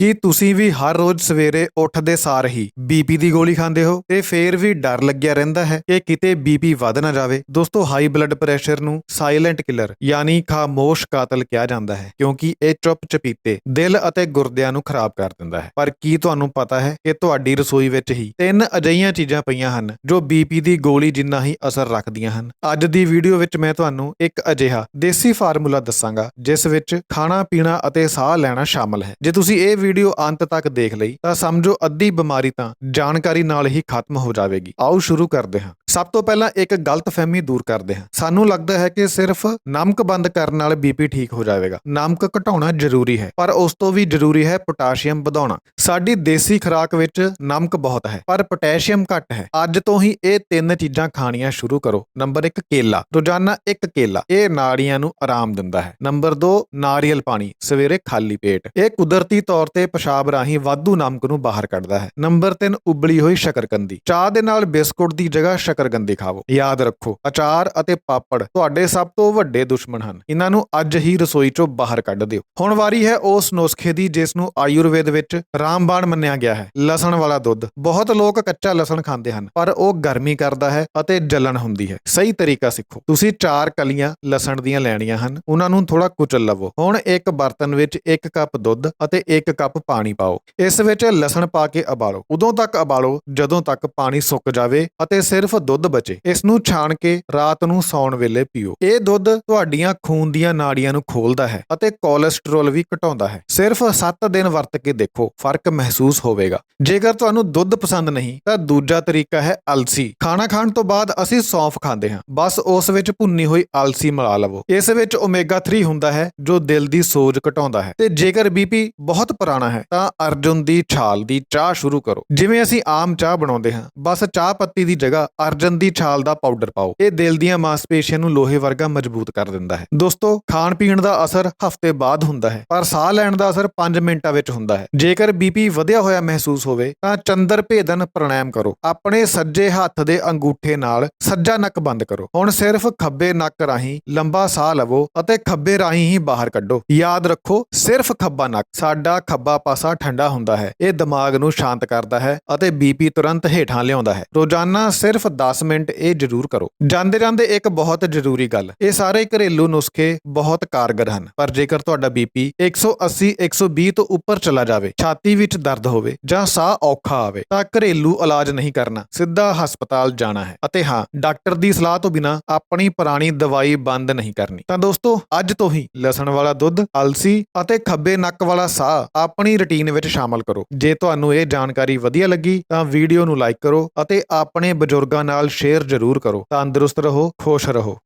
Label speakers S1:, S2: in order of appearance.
S1: ਕੀ ਤੁਸੀਂ ਵੀ ਹਰ ਰੋਜ਼ ਸਵੇਰੇ ਉੱਠਦੇ ਸਾਰ ਹੀ ਬੀਪੀ ਦੀ ਗੋਲੀ ਖਾਂਦੇ ਹੋ? ਤੇ ਫੇਰ ਵੀ ਡਰ ਲੱਗਿਆ ਰਹਿੰਦਾ ਹੈ ਕਿ ਕਿਤੇ ਬੀਪੀ ਵੱਧ ਨਾ ਜਾਵੇ। ਦੋਸਤੋ ਹਾਈ ਬਲੱਡ ਪ੍ਰੈਸ਼ਰ ਨੂੰ ਸਾਇਲੈਂਟ ਕਿਲਰ ਯਾਨੀ ਖਾਮੋਸ਼ ਕਾਤਲ ਕਿਹਾ ਜਾਂਦਾ ਹੈ ਕਿਉਂਕਿ ਇਹ ਚੁੱਪ ਚਪੀਤੇ ਦਿਲ ਅਤੇ ਗੁਰਦਿਆਂ ਨੂੰ ਖਰਾਬ ਕਰ ਦਿੰਦਾ ਹੈ। ਪਰ ਕੀ ਤੁਹਾਨੂੰ ਪਤਾ ਹੈ ਕਿ ਤੁਹਾਡੀ ਰਸੋਈ ਵਿੱਚ ਹੀ ਤਿੰਨ ਅਜਿਹੀਆਂ ਚੀਜ਼ਾਂ ਪਈਆਂ ਹਨ ਜੋ ਬੀਪੀ ਦੀ ਗੋਲੀ ਜਿੰਨਾ ਹੀ ਅਸਰ ਰੱਖਦੀਆਂ ਹਨ। ਅੱਜ ਦੀ ਵੀਡੀਓ ਵਿੱਚ ਮੈਂ ਤੁਹਾਨੂੰ ਇੱਕ ਅਜਿਹਾ ਦੇਸੀ ਫਾਰਮੂਲਾ ਦੱਸਾਂਗਾ ਜਿਸ ਵਿੱਚ ਖਾਣਾ ਪੀਣਾ ਅਤੇ ਸਾਹ ਲੈਣਾ ਸ਼ਾਮਲ ਹੈ। ਜੇ ਤੁਸੀਂ ਇਹ ਵੀਡੀਓ ਅੰਤ ਤੱਕ ਦੇਖ ਲਈ ਤਾਂ ਸਮਝੋ ਅੱਧੀ ਬਿਮਾਰੀ ਤਾਂ ਜਾਣਕਾਰੀ ਨਾਲ ਹੀ ਖਤਮ ਹੋ ਜਾਵੇਗੀ। ਆਓ ਸ਼ੁਰੂ ਕਰਦੇ ਹਾਂ। ਸਭ ਤੋਂ ਪਹਿਲਾਂ ਇੱਕ ਗਲਤਫਹਿਮੀ ਦੂਰ ਕਰਦੇ ਹਾਂ। ਸਾਨੂੰ ਲੱਗਦਾ ਹੈ ਕਿ ਸਿਰਫ ਨਮਕ ਬੰਦ ਕਰਨ ਨਾਲ ਬੀਪੀ ਠੀਕ ਹੋ ਜਾਵੇਗਾ। ਨਮਕ ਘਟਾਉਣਾ ਜ਼ਰੂਰੀ ਹੈ, ਪਰ ਉਸ ਤੋਂ ਵੀ ਜ਼ਰੂਰੀ ਹੈ ਪੋਟਾਸ਼ੀਅਮ ਵਧਾਉਣਾ। ਸਾਡੀ ਦੇਸੀ ਖੁਰਾਕ ਵਿੱਚ ਨਮਕ ਬਹੁਤ ਹੈ, ਪਰ ਪੋਟਾਸ਼ੀਅਮ ਘੱਟ ਹੈ। ਅੱਜ ਤੋਂ ਹੀ ਇਹ ਤਿੰਨ ਚੀਜ਼ਾਂ ਖਾਣੀਆਂ ਸ਼ੁਰੂ ਕਰੋ। ਨੰਬਰ 1 ਕੇਲਾ। ਰੋਜ਼ਾਨਾ ਇੱਕ ਕੇਲਾ। ਇਹ ਨਾੜੀਆਂ ਨੂੰ ਆਰਾਮ ਦਿੰਦਾ ਹੈ। ਨੰਬਰ 2 ਨਾਰੀਅਲ ਪਾਣੀ। ਸਵੇਰੇ ਖਾਲੀ ਪੇਟ। ਇਹ ਕੁਦਰਤੀ ਤੌਰ ਤੇ ਪਿਸ਼ਾਬ ਰਾਹੀਂ ਵਾਧੂ ਨਮਕ ਨੂੰ ਬਾਹਰ ਕੱਢਦਾ ਹੈ। ਨੰਬਰ 3 ਉਬਲੀ ਹੋਈ ਸ਼ਕਰਕੰਦੀ। ਚਾਹ ਦੇ ਨਾਲ ਬਿਸਕੁਟ ਦੀ ਜਗ੍ਹਾ ਸ਼ਕਰਕੰਦੀ ਖਾਵੋ ਯਾਦ ਰੱਖੋ, ਅਚਾਰ ਅਤੇ ਪਾਪੜ ਤੁਹਾਡੇ ਸਭ ਤੋਂ ਵੱਡੇ ਦੁਸ਼ਮਣ ਹਨ। ਇਹਨਾਂ ਨੂੰ ਅੱਜ ਹੀ ਰਸੋਈ ਚੋਂ ਬਾਹਰ ਕੱਢ ਦਿਓ। ਹੁਣ ਵਾਰੀ ਹੈ ਉਸ ਨੁਸਖੇ ਦੀ ਜਿਸ ਨੂੰ ਆਯੁਰਵੇਦ ਵਿੱਚ ਰਾਮਬਾਣ ਮੰਨਿਆ ਗਿਆ ਹੈ। ਲਸਣ ਵਾਲਾ ਦੁੱਧ। ਬਹੁਤ ਲੋਕ ਕੱਚਾ ਲਸਣ ਖਾਂਦੇ ਹਨ, ਪਰ ਉਹ ਗਰਮੀ ਕਰਦਾ ਹੈ ਅਤੇ ਜਲਣ ਹੁੰਦੀ ਹੈ। ਸਹੀ ਤਰੀਕਾ ਸਿੱਖੋ। ਤੁਸੀਂ ਚਾਰ ਕਲੀਆਂ ਲਸਣ ਦੀਆਂ ਲੈਣੀਆਂ ਹਨ, ਉਹਨਾਂ ਨੂੰ ਥੋੜਾ ਕੁਚਲ ਲਵੋ। ਹੁਣ ਇੱਕ ਬਰਤਨ ਵਿੱਚ 1 ਕੱਪ ਦੁੱਧ ਅਤੇ 1 ਕੱਪ ਪਾਣੀ ਪਾਓ। ਇਸ ਵਿੱਚ ਲਸਣ ਪਾ ਕੇ ਉਬਾਲੋ। ਉਦੋਂ ਤੱਕ ਉਬਾਲੋ, ਜਦੋਂ ਤੱਕ ਪਾਣੀ ਸੁੱਕ ਜਾਵੇ ਅਤੇ ਸਿਰਫ ਦੁੱਧ ਬਚੇ। ਇਸ ਨੂੰ ਛਾਣ ਕੇ ਰਾਤ ਨੂੰ ਸੌਣ ਵੇਲੇ ਪੀਓ। ਇਹ ਦੁੱਧ ਤੁਹਾਡੀਆਂ ਖੂਨ ਦੀਆਂ ਨਾੜੀਆਂ ਨੂੰ ਖੋਲਦਾ ਹੈ ਅਤੇ ਕੋਲੇਸਟ੍ਰੋਲ ਵੀ ਘਟਾਉਂਦਾ ਹੈ। ਸਿਰਫ 7 ਦਿਨ ਵਰਤ ਕੇ ਦੇਖੋ, ਫ਼ਰਕ ਮਹਿਸੂਸ ਹੋਵੇਗਾ। ਜੇਕਰ ਤੁਹਾਨੂੰ ਦੁੱਧ ਪਸੰਦ ਨਹੀਂ, ਤਾਂ ਦੂਜਾ ਤਰੀਕਾ ਹੈ ਅਲਸੀ। ਖਾਣਾ ਖਾਣ ਤੋਂ ਬਾਅਦ ਅਸੀਂ ਸੌਂਫ ਖਾਂਦੇ ਹਾਂ। ਬਸ ਉਸ ਵਿੱਚ ਭੁੰਨੀ ਹੋਈ ਅਲਸੀ ਮਿਲਾ ਲਵੋ। ਇਸ ਵਿੱਚ ਓਮੇਗਾ 3 ਹੁੰਦਾ ਹੈ, ਜੋ ਦਿਲ ਦੀ ਸੋਜ ਘਟਾਉਂਦਾ ਹੈ। ਤੇ ਜੇਕਰ ਬੀਪੀ ਬਹੁਤ ਪੁਰਾਣਾ ਹੈ, ਤਾਂ ਅਰਜੁਨ ਦੀ ਛਾਲ ਦੀ ਚਾਹ ਸ਼ੁਰੂ ਕਰੋ। ਜਿਵੇਂ ਅਸੀਂ ਆਮ ਚਾਹ ਬਣਾਉਂਦੇ ਹਾਂ, ਬਸ ਚਾਹ ਪੱਤੀ ਦੀ ਜਗ੍ਹਾ ਅਰਜਨ ਦੀ ਛਾਲ ਦਾ ਪਾਊਡਰ ਪਾਓ। ਇਹ ਦਿਲ ਦੀਆਂ ਮਾਸਪੇਸ਼ੀਆਂ ਨੂੰ ਲੋਹੇ ਵਰਗਾ ਮਜ਼ਬੂਤ ਕਰ ਦਿੰਦਾ ਹੈ। ਦੋਸਤੋ ਖਾਣ ਪੀਣ ਦਾ ਅਸਰ ਹਫ਼ਤੇ ਬਾਅਦ ਹੁੰਦਾ ਹੈ, ਪਰ ਸਾਹ ਲੈਣ ਦਾ ਅਸਰ 5 ਮਿੰਟਾਂ ਵਿੱਚ ਹੁੰਦਾ ਹੈ। ਜੇਕਰ ਬੀਪੀ ਵਧਿਆ ਹੋਇਆ ਮਹਿਸੂਸ ਹੋਵੇ, ਤਾਂ ਚੰਦਰ ਭੇਦਨ ਪ੍ਰਾਣਾਯਾਮ ਕਰੋ। ਆਪਣੇ ਸੱਜੇ ਹੱਥ ਦੇ ਅੰਗੂਠੇ ਨਾਲ ਸੱਜਾ ਨੱਕ ਬੰਦ ਕਰੋ। ਹੁਣ ਸਿਰਫ ਖੱਬੇ ਨੱਕ ਰਾਹੀਂ ਲੰਬਾ ਸਾਹ ਲਵੋ ਅਤੇ ਖੱਬੇ ਰਾਹੀਂ ਹੀ ਬਾਹਰ ਕੱਢੋ। ਯਾਦ ਰੱਖੋ, ਸਿਰਫ ਖੱਬਾ ਨੱਕ, ਸਾਡਾ ਖੱਬਾ ਪਾਸਾ ਠੰਡਾ ਹੁੰਦਾ ਹੈ। ਇਹ ਦਿਮਾਗ ਨੂੰ ਸ਼ਾਂਤ ਕਰਦਾ ਹੈ ਅਤੇ ਬੀਪੀ ਤੁਰੰਤ ਹੇਠਾਂ ਲਿਆਉਂਦਾ ਹੈ। ਰੋਜ਼ਾਨਾ ਸਿਰਫ 10 ਮਿੰਟ ਇਹ ਜ਼ਰੂਰ ਕਰੋ। ਜਾਂਦੇ ਜਾਂਦੇ ਇੱਕ ਬਹੁਤ ਜ਼ਰੂਰੀ ਗੱਲ, ਇਹ ਸਾਰੇ ਘਰੇਲੂ ਨੁਸਖੇ ਬਹੁਤ ਕਾਰਗਰ ਹਨ। ਪਰ ਜੇਕਰ ਤੁਹਾਡਾ ਬੀਪੀ 180 120 ਤੋਂ ਉੱਪਰ ਚਲਾ ਜਾਵੇ, ਛਾਤੀ ਵਿੱਚ ਦਰਦ ਹੋਵੇ ਜਾਂ ਸਾਹ ਔਖਾ ਆਵੇ, ਤਾਂ ਘਰੇਲੂ ਇਲਾਜ ਨਹੀਂ ਕਰਨਾ, ਸਿੱਧਾ ਹਸਪਤਾਲ ਜਾਣਾ ਹੈ। ਅਤੇ ਹਾਂ, ਡਾਕਟਰ ਦੀ ਸਲਾਹ ਤੋਂ ਬਿਨਾ ਆਪਣੀ ਪੁਰਾਣੀ ਦਵਾਈ ਬੰਦ ਨਹੀਂ ਕਰਨੀ। ਤਾਂ ਦੋਸਤੋ, ਅੱਜ ਤੋਂ ਹੀ ਲਸਣ ਵਾਲਾ ਦੁੱਧ, ਅਲਸੀ ਅਤੇ ਖੱਬੇ ਨੱਕ ਵਾਲਾ ਸਾਹ ਆਪਣੀ ਰੁਟੀਨ ਵਿੱਚ ਸ਼ਾਮਲ ਕਰੋ। ਜੇ ਤੁਹਾਨੂੰ ਇਹ ਜਾਣਕਾਰੀ ਵਧੀਆ ਲੱਗੀ, ਤਾਂ ਵੀਡੀਓ ਨੂੰ ਲਾਈਕ ਕਰੋ ਅਤੇ ਆਪਣੇ ਬਜ਼ੁਰਗਾਂ ਨਾਲ ਨਾਲ ਸ਼ੇਅਰ ਜ਼ਰੂਰ ਕਰੋ। ਤੰਦਰੁਸਤ ਰਹੋ ਖੁਸ਼ ਰਹੋ।